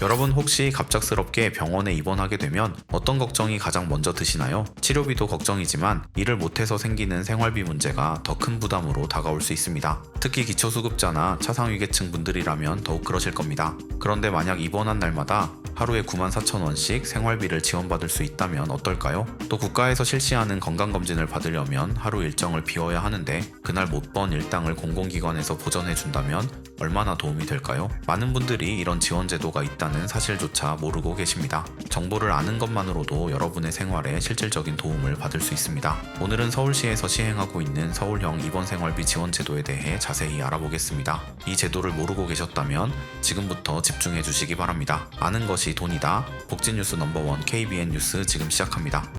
여러분 혹시 갑작스럽게 병원에 입원하게 되면 어떤 걱정이 가장 먼저 드시나요? 치료비도 걱정이지만 일을 못해서 생기는 생활비 문제가 더 큰 부담으로 다가올 수 있습니다. 특히 기초수급자나 차상위계층 분들이라면 더욱 그러실 겁니다. 그런데 만약 입원한 날마다 하루에 9만 4천 원씩 생활비를 지원받을 수 있다면 어떨까요? 또 국가에서 실시하는 건강검진을 받으려면 하루 일정을 비워야 하는데 그날 못 번 일당을 공공기관에서 보전해 준다면 얼마나 도움이 될까요? 많은 분들이 이런 지원 제도가 있다는 사실조차 모르고 계십니다. 정보를 아는 것만으로도 여러분의 생활에 실질적인 도움을 받을 수 있습니다. 오늘은 서울시에서 시행하고 있는 서울형 입원 생활비 지원 제도에 대해 자세히 알아보겠습니다. 이 제도를 모르고 계셨다면 지금부터 집중해 주시기 바랍니다. 아는 것이 돈이다. 복지뉴스 넘버원 KBN 뉴스 지금 시작합니다.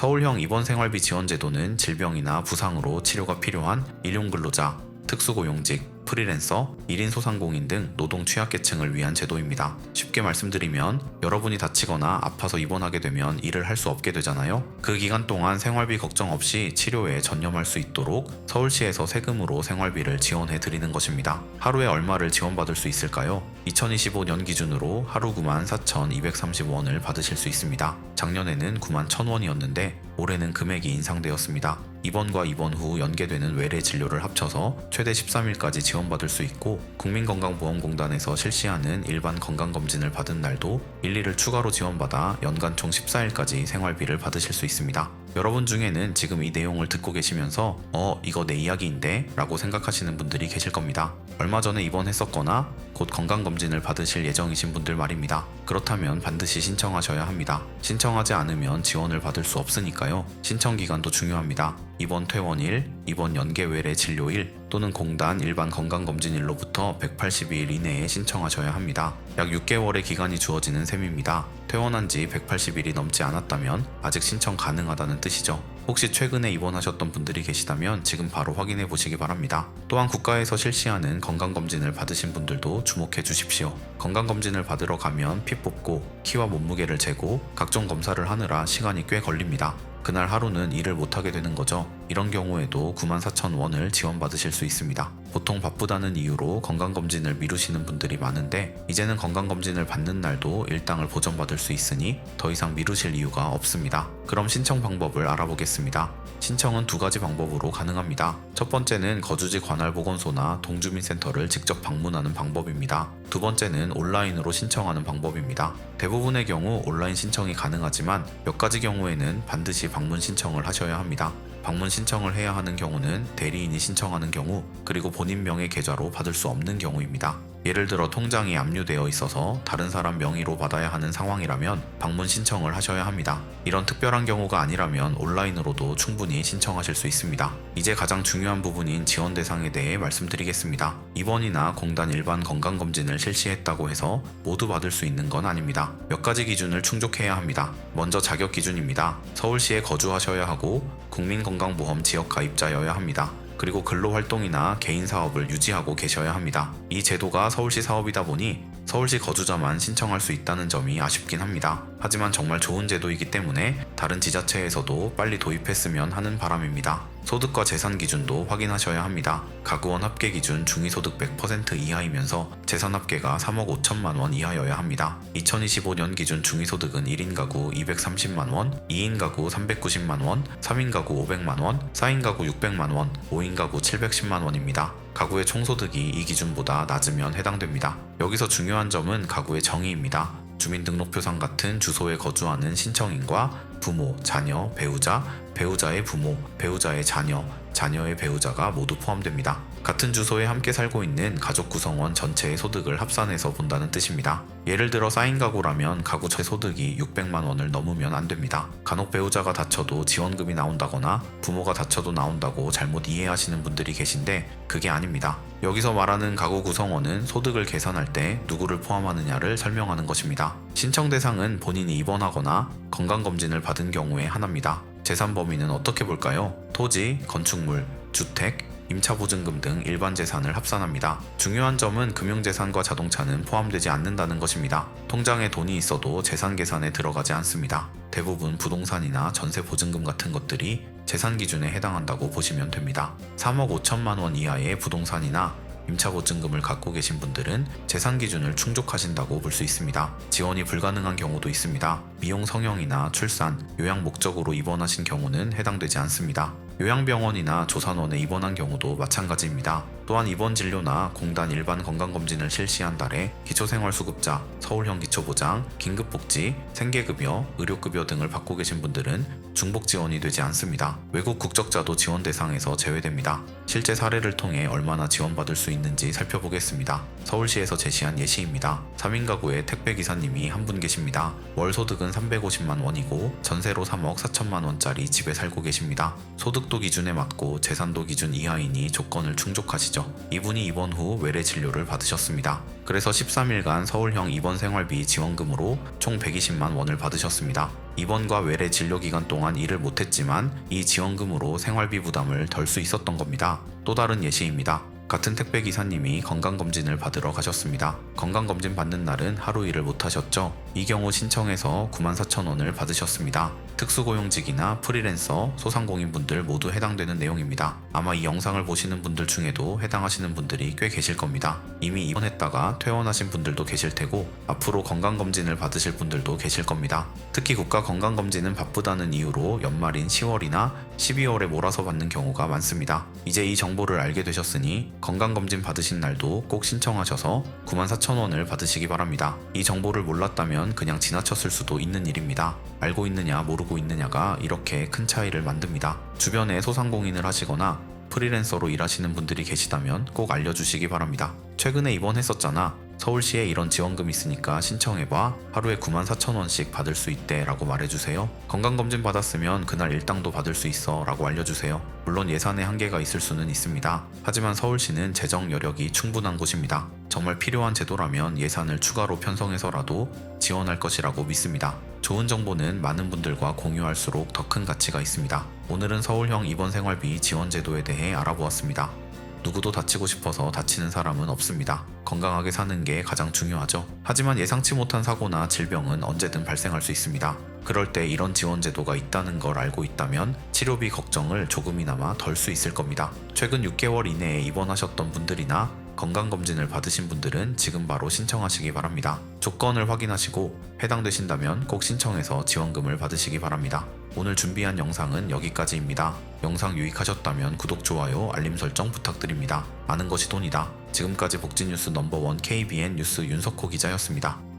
서울형 입원 생활비 지원 제도는 질병이나 부상으로 치료가 필요한 일용 근로자, 특수고용직, 프리랜서, 1인 소상공인 등 노동 취약계층을 위한 제도입니다. 쉽게 말씀드리면 여러분이 다치거나 아파서 입원하게 되면 일을 할 수 없게 되잖아요. 그 기간 동안 생활비 걱정 없이 치료에 전념할 수 있도록 서울시에서 세금으로 생활비를 지원해 드리는 것입니다. 하루에 얼마를 지원받을 수 있을까요? 2025년 기준으로 하루 9만 4,230원을 받으실 수 있습니다. 작년에는 9만 1,000원이었는데 올해는 금액이 인상되었습니다. 입원과 입원 후 연계되는 외래 진료를 합쳐서 최대 13일까지 지원받을 수 있고 국민건강보험공단에서 실시하는 일반 건강검진을 받은 날도 일일을 추가로 지원받아 연간 총 14일까지 생활비를 받으실 수 있습니다. 여러분 중에는 지금 이 내용을 듣고 계시면서 어 이거 내 이야기인데 라고 생각하시는 분들이 계실 겁니다. 얼마 전에 입원했었거나 곧 건강검진을 받으실 예정이신 분들 말입니다. 그렇다면 반드시 신청하셔야 합니다. 신청하지 않으면 지원을 받을 수 없으니까요. 신청 기간도 중요합니다. 입원 퇴원일, 입원 연계 외래 진료일 또는 공단 일반 건강검진일로부터 180일 이내에 신청하셔야 합니다. 약 6개월의 기간이 주어지는 셈입니다. 퇴원한 지 180일이 넘지 않았다면 아직 신청 가능하다는 뜻이죠. 혹시 최근에 입원하셨던 분들이 계시다면 지금 바로 확인해 보시기 바랍니다. 또한 국가에서 실시하는 건강검진을 받으신 분들도 주목해 주십시오. 건강검진을 받으러 가면 피 뽑고 키와 몸무게를 재고 각종 검사를 하느라 시간이 꽤 걸립니다. 그날 하루는 일을 못하게 되는 거죠. 이런 경우에도 94,000원을 지원받으실 수 있습니다. 보통 바쁘다는 이유로 건강검진을 미루시는 분들이 많은데 이제는 건강검진을 받는 날도 일당을 보전받을 수 있으니 더 이상 미루실 이유가 없습니다. 그럼 신청 방법을 알아보겠습니다. 신청은 두 가지 방법으로 가능합니다. 첫 번째는 거주지 관할 보건소나 동주민센터를 직접 방문하는 방법입니다. 두 번째는 온라인으로 신청하는 방법입니다. 대부분의 경우 온라인 신청이 가능하지만 몇 가지 경우에는 반드시 방문 신청을 하셔야 합니다. 방문 신청을 해야 하는 경우는 대리인이 신청하는 경우 그리고 본인 명의 계좌로 받을 수 없는 경우입니다. 예를 들어 통장이 압류되어 있어서 다른 사람 명의로 받아야 하는 상황이라면 방문 신청을 하셔야 합니다. 이런 특별한 경우가 아니라면 온라인으로도 충분히 신청하실 수 있습니다. 이제 가장 중요한 부분인 지원 대상에 대해 말씀드리겠습니다. 입원이나 공단 일반 건강검진을 실시했다고 해서 모두 받을 수 있는 건 아닙니다. 몇 가지 기준을 충족해야 합니다. 먼저 자격 기준입니다. 서울시에 거주하셔야 하고 국민건강보험 지역 가입자여야 합니다. 그리고 근로활동이나 개인 사업을 유지하고 계셔야 합니다. 이 제도가 서울시 사업이다 보니 서울시 거주자만 신청할 수 있다는 점이 아쉽긴 합니다. 하지만 정말 좋은 제도이기 때문에 다른 지자체에서도 빨리 도입했으면 하는 바람입니다. 소득과 재산 기준도 확인하셔야 합니다. 가구원 합계 기준 중위소득 100% 이하이면서 재산 합계가 3억 5천만 원 이하여야 합니다. 2025년 기준 중위소득은 1인 가구 230만 원, 2인 가구 390만 원, 3인 가구 500만 원, 4인 가구 600만 원, 5인 가구 710만 원입니다. 가구의 총소득이 이 기준보다 낮으면 해당됩니다. 여기서 중요한 점은 가구의 정의입니다. 주민등록표상 같은 주소에 거주하는 신청인과 부모, 자녀, 배우자, 배우자의 부모, 배우자의 자녀, 자녀의 배우자가 모두 포함됩니다. 같은 주소에 함께 살고 있는 가족 구성원 전체의 소득을 합산해서 본다는 뜻입니다. 예를 들어 4인 가구라면 가구 제 소득이 600만 원을 넘으면 안 됩니다. 간혹 배우자가 다쳐도 지원금이 나온다거나 부모가 다쳐도 나온다고 잘못 이해하시는 분들이 계신데 그게 아닙니다. 여기서 말하는 가구 구성원은 소득을 계산할 때 누구를 포함하느냐를 설명하는 것입니다. 신청 대상은 본인이 입원하거나 건강검진을 받은 경우에 하나입니다. 재산 범위는 어떻게 볼까요? 토지, 건축물, 주택, 임차 보증금 등 일반 재산을 합산합니다. 중요한 점은 금융재산과 자동차는 포함되지 않는다는 것입니다. 통장에 돈이 있어도 재산 계산에 들어가지 않습니다. 대부분 부동산이나 전세 보증금 같은 것들이 재산 기준에 해당한다고 보시면 됩니다. 3억 5천만 원 이하의 부동산이나 임차 보증금을 갖고 계신 분들은 재산 기준을 충족하신다고 볼 수 있습니다. 지원이 불가능한 경우도 있습니다. 미용 성형이나 출산, 요양 목적으로 입원하신 경우는 해당되지 않습니다. 요양병원이나 조산원에 입원한 경우도 마찬가지입니다. 또한 입원 진료나 공단 일반 건강검진을 실시한 달에 기초생활수급자, 서울형 기초보장, 긴급복지, 생계급여, 의료급여 등을 받고 계신 분들은 중복 지원이 되지 않습니다. 외국 국적자도 지원 대상에서 제외됩니다. 실제 사례를 통해 얼마나 지원받을 수 있는지 살펴보겠습니다. 서울시에서 제시한 예시입니다. 3인 가구의 택배 기사님이 한 분 계십니다. 월 소득은 350만 원이고 전세로 3억 4천만 원짜리 집에 살고 계십니다. 소득도 기준에 맞고 재산도 기준 이하이니 조건을 충족하시죠. 이분이 입원 후 외래 진료를 받으셨습니다. 그래서 13일간 서울형 입원 생활비 지원금으로 총 120만 원을 받으셨습니다. 입원과 외래 진료 기간 동안 일을 못했지만 이 지원금으로 생활비 부담을 덜 수 있었던 겁니다. 또 다른 예시입니다. 같은 택배 기사님이 건강검진을 받으러 가셨습니다. 건강검진 받는 날은 하루 일을 못하셨죠. 이 경우 신청해서 94,000원을 받으셨습니다. 특수고용직이나 프리랜서, 소상공인분들 모두 해당되는 내용입니다. 아마 이 영상을 보시는 분들 중에도 해당하시는 분들이 꽤 계실 겁니다. 이미 입원했다가 퇴원하신 분들도 계실 테고 앞으로 건강검진을 받으실 분들도 계실 겁니다. 특히 국가 건강검진은 바쁘다는 이유로 연말인 10월이나 12월에 몰아서 받는 경우가 많습니다. 이제 이 정보를 알게 되셨으니 건강검진 받으신 날도 꼭 신청하셔서 94,000원을 받으시기 바랍니다. 이 정보를 몰랐다면 그냥 지나쳤을 수도 있는 일입니다. 알고 있느냐 모르고 있느냐가 이렇게 큰 차이를 만듭니다. 주변에 소상공인을 하시거나 프리랜서로 일하시는 분들이 계시다면 꼭 알려주시기 바랍니다. 최근에 입원했었잖아. 서울시에 이런 지원금 있으니까 신청해봐. 하루에 94,000원씩 받을 수 있대 라고 말해주세요. 건강검진 받았으면 그날 일당도 받을 수 있어 라고 알려주세요. 물론 예산에 한계가 있을 수는 있습니다. 하지만 서울시는 재정 여력이 충분한 곳입니다. 정말 필요한 제도라면 예산을 추가로 편성해서라도 지원할 것이라고 믿습니다. 좋은 정보는 많은 분들과 공유할수록 더 큰 가치가 있습니다. 오늘은 서울형 입원 생활비 지원 제도에 대해 알아보았습니다. 누구도 다치고 싶어서 다치는 사람은 없습니다. 건강하게 사는 게 가장 중요하죠. 하지만 예상치 못한 사고나 질병은 언제든 발생할 수 있습니다. 그럴 때 이런 지원 제도가 있다는 걸 알고 있다면 치료비 걱정을 조금이나마 덜 수 있을 겁니다. 최근 6개월 이내에 입원하셨던 분들이나 건강검진을 받으신 분들은 지금 바로 신청하시기 바랍니다. 조건을 확인하시고 해당되신다면 꼭 신청해서 지원금을 받으시기 바랍니다. 오늘 준비한 영상은 여기까지입니다. 영상 유익하셨다면 구독, 좋아요, 알림 설정 부탁드립니다. 아는 것이 돈이다. 지금까지 복지뉴스 넘버원 KBN 뉴스 윤석호 기자였습니다.